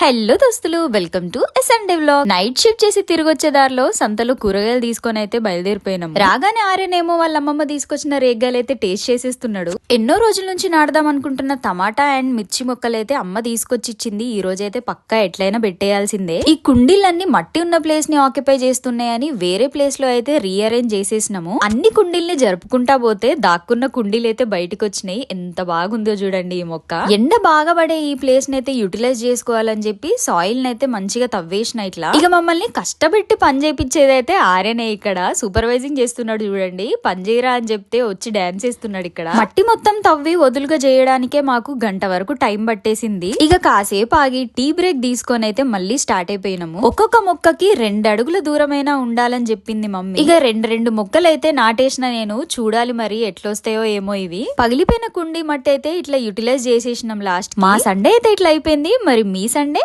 Hello దోస్తులు welcome to SMD vlog night shift చేసి తిరిగి వచ్చే దారిలో సంతలో కూరగాయలు తీసుకొని అయితే బయలుదేరిపోయినాం. రాగానే ఆరేనేమో వాళ్ళ అమ్మమ్మ తీసుకొచ్చిన రేగ్గాలు అయితే టేస్ట్ చేసేస్తున్నాడు. ఎన్నో రోజుల నుంచి నాడదాం అనుకుంటున్న టమాటా అండ్ మిర్చి మొక్కలు అయితే అమ్మ తీసుకొచ్చి ఇచ్చింది ఈ రోజు అయితే పక్కా ఎట్లయినా పెట్టేయాల్సిందే. ఈ కుండీలన్నీ మట్టి ఉన్న ప్లేస్ని ఆక్యుపై చేస్తున్నాయని వేరే ప్లేస్లో అయితే రీఅరేంజ్ చేసేసినాము. అన్ని కుండీల్ని జరుపుకుంటా పోతే దాక్కున్న కుండీలు అయితే బయటకు వచ్చినాయి ఎంత బాగుందో చూడండి ఈ మొక్క. ఎండ బాగా పడే ఈ ప్లేస్ని అయితే యూటిలైజ్ చేసుకోవాలని చెప్పి సాయిల్ అయితే మంచిగా తవ్వేసిన ఇట్లా. ఇక మమ్మల్ని కష్టపెట్టి పని చేపించేది అయితే ఆర్యనే ఇక్కడ. సూపర్వైజింగ్ చేస్తున్నాడు చూడండి. పని చేయరా అని చెప్తే వచ్చి డాన్స్ చేస్తున్నాడు ఇక్కడ. మట్టి మొత్తం తవ్వి వదులుగా చేయడానికే మాకు గంట వరకు టైం పట్టేసింది. ఇక కాసేపు ఆగి టీ బ్రేక్ తీసుకొని అయితే మళ్ళీ స్టార్ట్ అయిపోయినాము. ఒక్కొక్క మొక్కకి రెండు అడుగుల దూరమైనా ఉండాలని చెప్పింది మమ్మీ. ఇక రెండు రెండు మొక్కలు అయితే నాటేసిన నేను. చూడాలి మరి ఎట్లొస్తాయో ఏమో ఇవి. పగిలిపోయిన కుండి మట్టి అయితే ఇట్లా యూటిలైజ్ చేసేసినాం లాస్ట్ మా సండే అయితే ఇట్లా అయిపోయింది. మరి మీ సండే